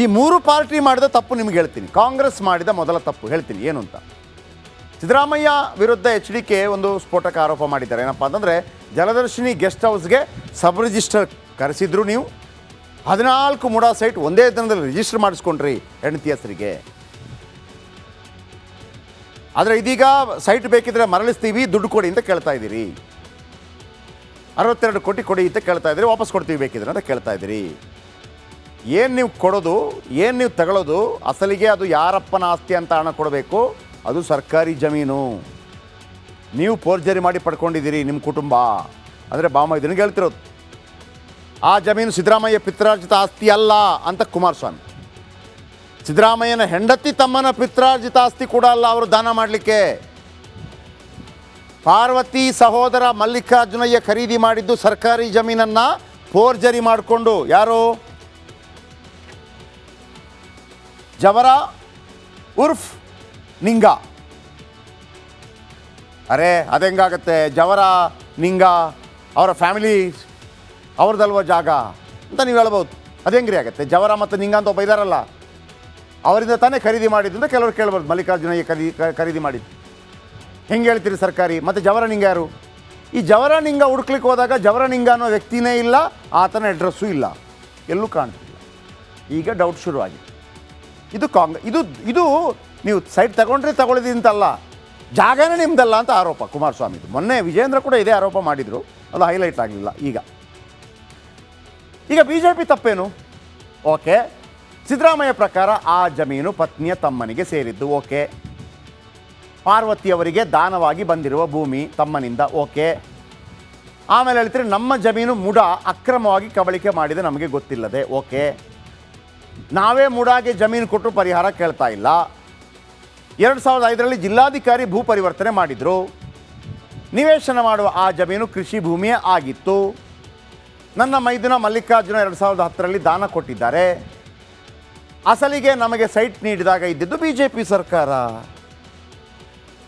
ಈ ಮೂರು ಪಾರ್ಟಿ ಮಾಡಿದ ತಪ್ಪು ನಿಮ್ಗೆ ಹೇಳ್ತೀನಿ. ಕಾಂಗ್ರೆಸ್ ಮಾಡಿದ ಮೊದಲ ತಪ್ಪು ಹೇಳ್ತೀನಿ. ಏನು ಅಂತ? ಸಿದ್ದರಾಮಯ್ಯ ವಿರುದ್ಧ ಎಚ್ ಡಿ ಕೆ ಒಂದು ಸ್ಫೋಟಕ ಆರೋಪ ಮಾಡಿದ್ದಾರೆ. ಏನಪ್ಪ ಅಂತಂದರೆ, ಜಲದರ್ಶಿನಿ ಗೆಸ್ಟ್ ಹೌಸ್ಗೆ ಸಬ್ ರಿಜಿಸ್ಟರ್ ಕರೆಸಿದ್ರು ನೀವು. ಹದಿನಾಲ್ಕು ಮುಡಾ ಸೈಟ್ ಒಂದೇ ದಿನದಲ್ಲಿ ರಿಜಿಸ್ಟರ್ ಮಾಡಿಸ್ಕೊಂಡ್ರಿ ಹೆಂಡತಿ ಹೆಸರಿಗೆ. ಆದರೆ ಇದೀಗ ಸೈಟ್ ಬೇಕಿದ್ರೆ ಮರಳಿಸ್ತೀವಿ, ದುಡ್ಡು ಕೊಡಿ ಅಂತ ಕೇಳ್ತಾ ಇದ್ದೀರಿ. ಅರವತ್ತೆರಡು ಕೋಟಿ ಕೊಡಿ ಅಂತ ಕೇಳ್ತಾ ಇದ್ದೀರಿ, ವಾಪಸ್ ಕೊಡ್ತೀವಿ ಬೇಕಿದ್ರೆ ಅಂತ ಕೇಳ್ತಾ ಇದ್ದೀರಿ. ಏನು ನೀವು ಕೊಡೋದು, ಏನು ನೀವು ತಗೊಳ್ಳೋದು ಅಸಲಿಗೆ ಅದು ಯಾರಪ್ಪನ ಆಸ್ತಿ ಅಂತ ಹಣ ಕೊಡಬೇಕು? ಅದು ಸರ್ಕಾರಿ ಜಮೀನು. ನೀವು ಪೋರ್ಜರಿ ಮಾಡಿ ಪಡ್ಕೊಂಡಿದ್ದೀರಿ ನಿಮ್ಮ ಕುಟುಂಬ. ಅಂದರೆ ಬಾಮ ಇದನ್ನು ಹೇಳ್ತಿರೋದು. ಆ ಜಮೀನು ಸಿದ್ದರಾಮಯ್ಯ ಪಿತ್ರಾರ್ಜಿತ ಆಸ್ತಿ ಅಲ್ಲ ಅಂತ ಕುಮಾರಸ್ವಾಮಿ. ಸಿದ್ದರಾಮಯ್ಯನ ಹೆಂಡತಿ ತಮ್ಮನ ಪಿತ್ರಾರ್ಜಿತ ಆಸ್ತಿ ಕೂಡ ಅಲ್ಲ, ಅವರು ದಾನ ಮಾಡಲಿಕ್ಕೆ. ಪಾರ್ವತಿ ಸಹೋದರ ಮಲ್ಲಿಕಾರ್ಜುನಯ್ಯ ಖರೀದಿ ಮಾಡಿದ್ದು ಸರ್ಕಾರಿ ಜಮೀನನ್ನು ಫೋರ್ಜರಿ ಮಾಡಿಕೊಂಡು. ಯಾರು? ಜವರ, ಉರ್ಫ್, ನಿಂಗ. ಅರೆ, ಅದೆಂಗಾಗತ್ತೆ? ಜವರ, ನಿಂಗ, ಅವರ ಫ್ಯಾಮಿಲಿ, ಅವ್ರದಲ್ವ ಜಾಗ? ಅಂತ ನೀವು ಹೇಳ್ಬೋದು. ಅದೆಂಗ್ರಿ ಆಗುತ್ತೆ? ಜವರ ಮತ್ತು ನಿಂಗ ಅಂತ ಒಬ್ಬ ಇದಾರಲ್ಲ, ಅವರಿಂದ ತಾನೇ ಖರೀದಿ ಮಾಡಿದ್ದು ಅಂತ ಕೆಲವರು ಕೇಳ್ಬೋದು. ಮಲ್ಲಿಕಾರ್ಜುನಯ್ಯ ಖರೀದಿ ಖರೀದಿ ಮಾಡಿದ್ದು. ಹೆಂಗೆ ಹೇಳ್ತೀರಿ ಸರ್ಕಾರಿ? ಮತ್ತು ಜವರ, ನಿಂಗ ಯಾರು? ಈ ಜವರ, ನಿಂಗ ಹುಡ್ಕ್ಲಿಕ್ಕೆ ಹೋದಾಗ ಜವರ, ನಿಂಗ ಅನ್ನೋ ವ್ಯಕ್ತಿನೇ ಇಲ್ಲ, ಆತನ ಅಡ್ರೆಸ್ಸು ಇಲ್ಲ. ಎಲ್ಲೂ ಕಾಣ್ತಿಲ್ಲ. ಈಗ ಡೌಟ್ ಶುರುವಾಗಿದೆ. ಇದು ಕಾಂಗ್ರೆಸ್ ಇದು ಇದು ನೀವು ಸೈಟ್ ತಗೊಂಡ್ರೆ ತಗೊಳ್ಳಿದಿ ಅಂತಲ್ಲ. ಜಾಗನೇ ನಿಮ್ದಲ್ಲ ಅಂತ ಆರೋಪ ಕುಮಾರಸ್ವಾಮಿದು. ಮೊನ್ನೆ ವಿಜೇಂದ್ರ ಕೂಡ ಇದೇ ಆರೋಪ ಮಾಡಿದರು. ಅದು ಹೈಲೈಟ್ ಆಗಲಿಲ್ಲ ಈಗ. ಈಗ ಬಿ ಜೆ ಪಿ ತಪ್ಪೇನು? ಓಕೆ. ಸಿದ್ದರಾಮಯ್ಯ ಪ್ರಕಾರ ಆ ಜಮೀನು ಪತ್ನಿಯ ತಮ್ಮನಿಗೆ ಸೇರಿದ್ದು ಓಕೆ. ಪಾರ್ವತಿಯವರಿಗೆ ದಾನವಾಗಿ ಬಂದಿರುವ ಭೂಮಿ ತಮ್ಮನಿಂದ ಓಕೆ. ಆಮೇಲೆ ಹೇಳ್ತೀರಿ ನಮ್ಮ ಜಮೀನು ಮುಡ ಅಕ್ರಮವಾಗಿ ಕಬಳಿಕೆ ಮಾಡಿದೆ ನಮಗೆ ಗೊತ್ತಿಲ್ಲದೆ ಓಕೆ. ನಾವೇ ಮುಡಾಗೆ ಜಮೀನು ಕೊಟ್ಟು ಪರಿಹಾರ ಕೇಳ್ತಾ ಇಲ್ಲ. ಎರಡು ಸಾವಿರದ ಐದರಲ್ಲಿ ಜಿಲ್ಲಾಧಿಕಾರಿ ಭೂ ಪರಿವರ್ತನೆ ಮಾಡಿದರು. ನಿವೇಶನ ಮಾಡುವ ಆ ಜಮೀನು ಕೃಷಿ ಭೂಮಿಯೇ ಆಗಿತ್ತು. ನನ್ನ ಮೈದಿನ ಮಲ್ಲಿಕಾರ್ಜುನ ಎರಡು ಸಾವಿರದ ಹತ್ತರಲ್ಲಿ ದಾನ ಕೊಟ್ಟಿದ್ದಾರೆ. ಅಸಲಿಗೆ ನಮಗೆ ಸೈಟ್ ನೀಡಿದಾಗ ಇದ್ದಿದ್ದು ಬಿ ಜೆ ಪಿ ಸರ್ಕಾರ.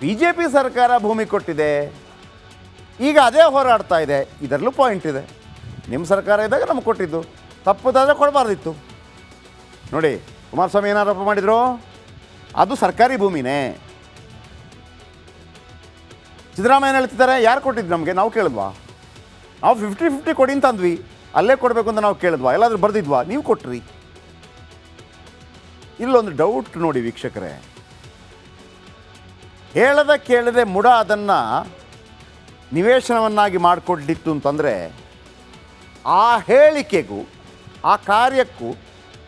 ಬಿ ಜೆ ಪಿ ಸರ್ಕಾರ ಭೂಮಿ ಕೊಟ್ಟಿದೆ. ಈಗ ಅದೇ ಹೋರಾಡ್ತಾ ಇದೆ. ಇದರಲ್ಲೂ ಪಾಯಿಂಟ್ ಇದೆ. ನಿಮ್ಮ ಸರ್ಕಾರ ಇದ್ದಾಗ ನಮ್ಗೆ ಕೊಟ್ಟಿದ್ದು. ತಪ್ಪದಾದರೆ ಕೊಡಬಾರ್ದಿತ್ತು. ನೋಡಿ, ಕುಮಾರಸ್ವಾಮಿ ಏನು ಆರೋಪ ಮಾಡಿದರು? ಅದು ಸರ್ಕಾರಿ ಭೂಮಿನೇ. ಸಿದ್ದರಾಮಯ್ಯ ಹೇಳ್ತಿದ್ದಾರೆ, ಯಾರು ಕೊಟ್ಟಿದ್ದು ನಮಗೆ? ನಾವು ಕೇಳಿದ್ವಾ? ನಾವು ಫಿಫ್ಟಿ ಫಿಫ್ಟಿ ಕೊಡಿ ಅಂತ ಅಂದ್ವಿ. ಅಲ್ಲೇ ಕೊಡಬೇಕು ಅಂತ ನಾವು ಕೇಳಿದ್ವಾ? ಎಲ್ಲಾದರೂ ಬರ್ದಿದ್ವಾ? ನೀವು ಕೊಟ್ರಿ. ಇಲ್ಲೊಂದು ಡೌಟ್ ನೋಡಿ ವೀಕ್ಷಕರೇ. ಹೇಳದ ಕೇಳದೆ ಮುಡ ಅದನ್ನು ನಿವೇಶನವನ್ನಾಗಿ ಮಾಡಿಕೊಟ್ಟಿತ್ತು ಅಂತಂದರೆ, ಆ ಹೇಳಿಕೆಗೂ, ಆ ಕಾರ್ಯಕ್ಕೂ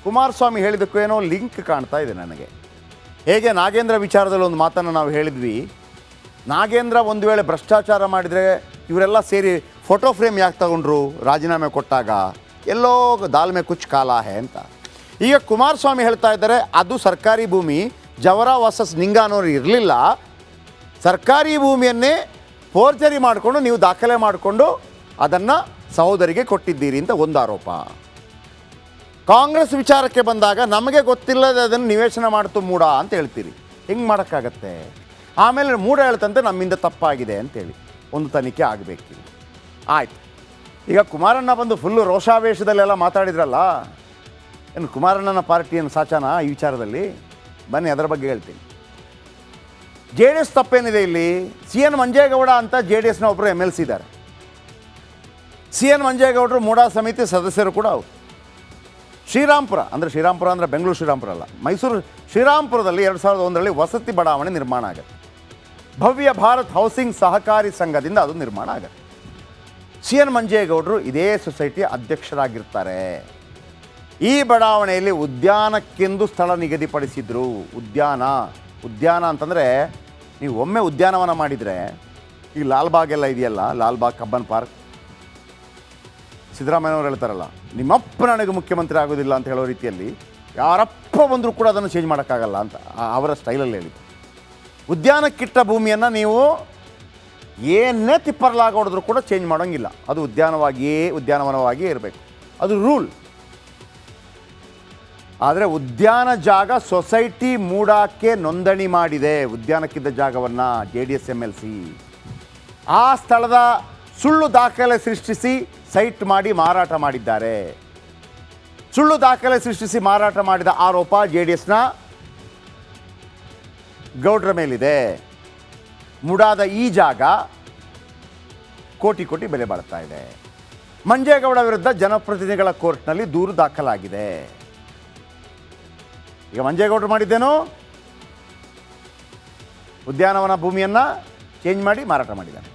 ಕುಮಾರಸ್ವಾಮಿ ಹೇಳಿದ್ದಕ್ಕೂ ಏನೋ ಲಿಂಕ್ ಕಾಣ್ತಾ ಇದೆ ನನಗೆ. ಹೇಗೆ ನಾಗೇಂದ್ರ ವಿಚಾರದಲ್ಲಿ ಒಂದು ಮಾತನ್ನು ನಾವು ಹೇಳಿದ್ವಿ. ನಾಗೇಂದ್ರ ಒಂದು ವೇಳೆ ಭ್ರಷ್ಟಾಚಾರ ಮಾಡಿದರೆ ಇವರೆಲ್ಲ ಸೇರಿ ಫೋಟೋ ಫ್ರೇಮ್ ಯಾಕೆ ತಗೊಂಡ್ರು? ರಾಜೀನಾಮೆ ಕೊಟ್ಟಾಗ? ಎಲ್ಲೋ ದಾಲ್ಮೆ ಕುಚ್ ಕಾಲ ಹೇ ಅಂತ. ಈಗ ಕುಮಾರಸ್ವಾಮಿ ಹೇಳ್ತಾ ಇದ್ದಾರೆ, ಅದು ಸರ್ಕಾರಿ ಭೂಮಿ, ಜವರ ವಾಸಸ್ ನಿಂಗ ಅನ್ನೋರು ಇರಲಿಲ್ಲ. ಸರ್ಕಾರಿ ಭೂಮಿಯನ್ನೇ ಫೋರ್ಜರಿ ಮಾಡಿಕೊಂಡು ನೀವು ದಾಖಲೆ ಮಾಡಿಕೊಂಡು ಅದನ್ನು ಸಹೋದರಿಗೆ ಕೊಟ್ಟಿದ್ದೀರಿ ಅಂತ ಒಂದು ಆರೋಪ. ಕಾಂಗ್ರೆಸ್ ವಿಚಾರಕ್ಕೆ ಬಂದಾಗ ನಮಗೆ ಗೊತ್ತಿಲ್ಲದೆ ಅದನ್ನು ನಿವೇಶನ ಮಾಡ್ತು ಮೂಡ ಅಂತ ಹೇಳ್ತೀರಿ. ಹೆಂಗೆ ಮಾಡೋಕ್ಕಾಗತ್ತೆ? ಆಮೇಲೆ ಮೂಡ ಹೇಳ್ತಂತೆ ನಮ್ಮಿಂದ ತಪ್ಪಾಗಿದೆ ಅಂತೇಳಿ. ಒಂದು ತನಿಖೆ ಆಗಬೇಕು ಆಯ್ತು. ಈಗ ಕುಮಾರಣ್ಣ ಬಂದು ಫುಲ್ಲು ರೋಷಾವೇಶದಲ್ಲೆಲ್ಲ ಮಾತಾಡಿದ್ರಲ್ಲ? ಏನು ಕುಮಾರಣ್ಣನ ಪಾರ್ಟಿಯನ್ನು ಸಾಚಾನ ಈ ವಿಚಾರದಲ್ಲಿ? ಬನ್ನಿ, ಅದರ ಬಗ್ಗೆ ಹೇಳ್ತೀನಿ. ಜೆ ಡಿ ಎಸ್ ತಪ್ಪೇನಿದೆ ಇಲ್ಲಿ? ಸಿ ಎನ್ ಮಂಜೇಗೌಡ ಅಂತ ಜೆ ಡಿ ಎಸ್ನ ಒಬ್ಬರು ಎಂ ಎಲ್ ಸಿ ಇದ್ದಾರೆ. ಸಿ ಎನ್ ಮಂಜೇಗೌಡರು ಮೂಡಾ ಸಮಿತಿ ಸದಸ್ಯರು ಕೂಡ ಹೌದು ಶ್ರೀರಾಮ್ಪುರ ಅಂದರೆ ಶ್ರೀರಾಮ್ಪುರ ಅಂದರೆ ಬೆಂಗಳೂರು ಶ್ರೀರಾಮ್ಪುರ ಅಲ್ಲ, ಮೈಸೂರು ಶ್ರೀರಾಮ್ಪುರದಲ್ಲಿ ಎರಡು ಸಾವಿರದ ಒಂದರಲ್ಲಿ ವಸತಿ ಬಡಾವಣೆ ನಿರ್ಮಾಣ ಆಗುತ್ತೆ. ಭವ್ಯ ಭಾರತ್ ಹೌಸಿಂಗ್ ಸಹಕಾರಿ ಸಂಘದಿಂದ ಅದು ನಿರ್ಮಾಣ ಆಗುತ್ತೆ. ಸಿ ಎನ್ ಮಂಜೇಗೌಡರು ಇದೇ ಸೊಸೈಟಿಯ ಅಧ್ಯಕ್ಷರಾಗಿರ್ತಾರೆ. ಈ ಬಡಾವಣೆಯಲ್ಲಿ ಉದ್ಯಾನಕ್ಕೆಂದು ಸ್ಥಳ ನಿಗದಿಪಡಿಸಿದ್ರು. ಉದ್ಯಾನ ಉದ್ಯಾನ ಅಂತಂದರೆ ನೀವು ಒಮ್ಮೆ ಉದ್ಯಾನವನ ಮಾಡಿದರೆ, ಈ ಲಾಲ್ಬಾಗ್ ಎಲ್ಲ ಇದೆಯಲ್ಲ, ಲಾಲ್ಬಾಗ್ ಕಬ್ಬನ್ ಪಾರ್ಕ್ ಸಿದ್ದರಾಮಯ್ಯನವರು ಹೇಳ್ತಾರಲ್ಲ, ನಿಮ್ಮಪ್ಪ ನನಗೆ ಮುಖ್ಯಮಂತ್ರಿ ಆಗೋದಿಲ್ಲ ಅಂತ ಹೇಳೋ ರೀತಿಯಲ್ಲಿ ಯಾರಪ್ಪ ಬಂದರೂ ಕೂಡ ಅದನ್ನು ಚೇಂಜ್ ಮಾಡೋಕ್ಕಾಗಲ್ಲ ಅಂತ ಅವರ ಸ್ಟೈಲಲ್ಲಿ ಹೇಳಿದ್ದು. ಉದ್ಯಾನಕ್ಕಿಟ್ಟ ಭೂಮಿಯನ್ನು ನೀವು ಏನೇ ತಿಪ್ಪರ್ಲಾಗ ಹೊಡೆದ್ರೂ ಕೂಡ ಚೇಂಜ್ ಮಾಡೋಂಗಿಲ್ಲ. ಅದು ಉದ್ಯಾನವಾಗಿಯೇ, ಉದ್ಯಾನವನವಾಗಿಯೇ ಇರಬೇಕು. ಅದು ರೂಲ್ ಆದರೆ ಉದ್ಯಾನ ಜಾಗ ಸೊಸೈಟಿ ಮೂಡಾಕ್ಕೆ ನೋಂದಣಿ ಮಾಡಿದೆ. ಉದ್ಯಾನಕ್ಕಿದ್ದ ಜಾಗವನ್ನು J D S M L C ಆ ಸ್ಥಳದ ಸುಳ್ಳು ದಾಖಲೆ ಸೃಷ್ಟಿಸಿ ಸೈಟ್ ಮಾಡಿ ಮಾರಾಟ ಮಾಡಿದ್ದಾರೆ. ಸುಳ್ಳು ದಾಖಲೆ ಸೃಷ್ಟಿಸಿ ಮಾರಾಟ ಮಾಡಿದ ಆರೋಪ ಜೆ ಡಿ ಎಸ್ನ ಗೌಡ್ರ ಮೇಲಿದೆ. ಮುಡಾದ ಈ ಜಾಗ ಕೋಟಿ ಕೋಟಿ ಬೆಲೆ ಬಾಳ್ತಾ ಇದೆ. ಮಂಜೇಗೌಡ ವಿರುದ್ಧ ಜನಪ್ರತಿನಿಧಿಗಳ ಕೋರ್ಟ್ನಲ್ಲಿ ದೂರು ದಾಖಲಾಗಿದೆ. ಈಗ ಮಂಜೇಗೌಡರು ಮಾಡಿದ್ದೇನು? ಉದ್ಯಾನವನ ಭೂಮಿಯನ್ನು ಚೇಂಜ್ ಮಾಡಿ ಮಾರಾಟ ಮಾಡಿದ್ದಾರೆ.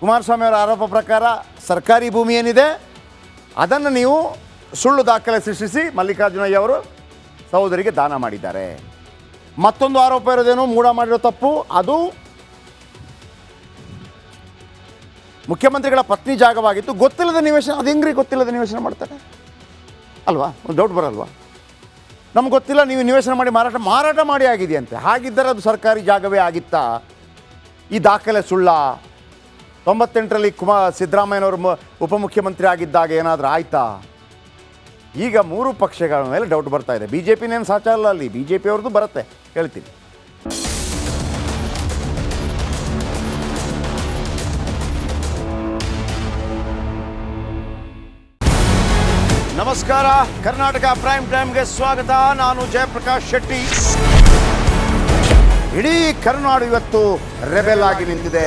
ಕುಮಾರಸ್ವಾಮಿ ಅವರ ಆರೋಪ ಪ್ರಕಾರ ಸರ್ಕಾರಿ ಭೂಮಿ ಏನಿದೆ, ಅದನ್ನು ನೀವು ಸುಳ್ಳು ದಾಖಲೆ ಸೃಷ್ಟಿಸಿ ಮಲ್ಲಿಕಾರ್ಜುನಯ್ಯ ಅವರು ಸಹೋದರಿಗೆ ದಾನ ಮಾಡಿದ್ದಾರೆ. ಮತ್ತೊಂದು ಆರೋಪ ಇರೋದೇನು? ಮೂಡ ಮಾಡಿರೋ ತಪ್ಪು. ಅದು ಮುಖ್ಯಮಂತ್ರಿಗಳ ಪತ್ನಿ ಜಾಗವಾಗಿತ್ತು. ಗೊತ್ತಿಲ್ಲದ ನಿವೇಶನ, ಅದು ಹೆಂಗ್ರಿ ಗೊತ್ತಿಲ್ಲದ ನಿವೇಶನ ಮಾಡ್ತಾರೆ? ಅಲ್ವಾ? ಒಂದು ಡೌಟ್ ಬರಲ್ವಾ? ನಮ್ಗೆ ಗೊತ್ತಿಲ್ಲ, ನೀವು ನಿವೇಶನ ಮಾಡಿ ಮಾರಾಟ ಮಾರಾಟ ಮಾಡಿ ಆಗಿದೆಯಂತೆ. ಹಾಗಿದ್ದರೆ ಅದು ಸರ್ಕಾರಿ ಜಾಗವೇ ಆಗಿತ್ತಾ? ಈ ದಾಖಲೆ ಸುಳ್ಳ? ತೊಂಬತ್ತೆಂಟರಲ್ಲಿ ಕುಮಾರ್ ಸಿದ್ದರಾಮಯ್ಯನವರು ಉಪಮುಖ್ಯಮಂತ್ರಿ ಆಗಿದ್ದಾಗ ಏನಾದರೂ ಆಯ್ತಾ? ಈಗ ಮೂರು ಪಕ್ಷಗಳ ಮೇಲೆ ಡೌಟ್ ಬರ್ತಾ ಇದೆ. ಬಿ ಜೆ ಪಿನೇನು ಸಾಚಾರಲ್ಲ ಅಲ್ಲಿ ಬಿ ಜೆ ಪಿಯವ್ರದ್ದು ಬರುತ್ತೆ. ಹೇಳ್ತೀನಿ. ನಮಸ್ಕಾರ. ಕರ್ನಾಟಕ ಪ್ರೈಮ್ ಟೈಮ್ಗೆ ಸ್ವಾಗತ. ನಾನು ಜಯಪ್ರಕಾಶ್ ಶೆಟ್ಟಿ. ಇಡೀ ಕರುನಾಡು ಇವತ್ತು ರೆಬೆಲ್ ಆಗಿ ನಿಂತಿದೆ.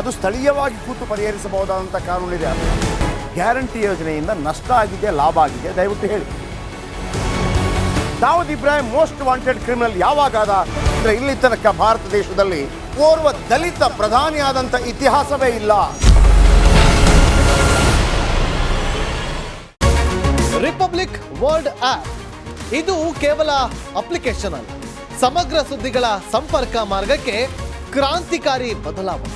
ಅದು ಸ್ಥಳೀಯವಾಗಿ ಕೂತು ಪರಿಹರಿಸಬಹುದಾದಂಥ ಕಾನೂನಿದೆ ಗ್ಯಾರಂಟಿ ಯೋಜನೆಯಿಂದ ನಷ್ಟ ಆಗಿದೆ, ಲಾಭ ಆಗಿದೆ, ದಯವಿಟ್ಟು ಹೇಳಿ. Dawood Ibrahim most wanted criminal ಯಾವಾಗಾದ ಅಂದರೆ ಇಲ್ಲಿ ತನಕ ಭಾರತ ದೇಶದಲ್ಲಿ ಓರ್ವ ದಲಿತ ಪ್ರಧಾನಿಯಾದಂಥ ಇತಿಹಾಸವೇ ಇಲ್ಲ. ರಿಪಬ್ಲಿಕ್ ವರ್ಲ್ಡ್ ಆಪ್ ಇದು ಕೇವಲ ಅಪ್ಲಿಕೇಶನ್ ಅಲ್ಲ, ಸಮಗ್ರ ಸುದ್ದಿಗಳ ಸಂಪರ್ಕ ಮಾರ್ಗಕ್ಕೆ ಕ್ರಾಂತಿಕಾರಿ ಬದಲಾವಣೆ.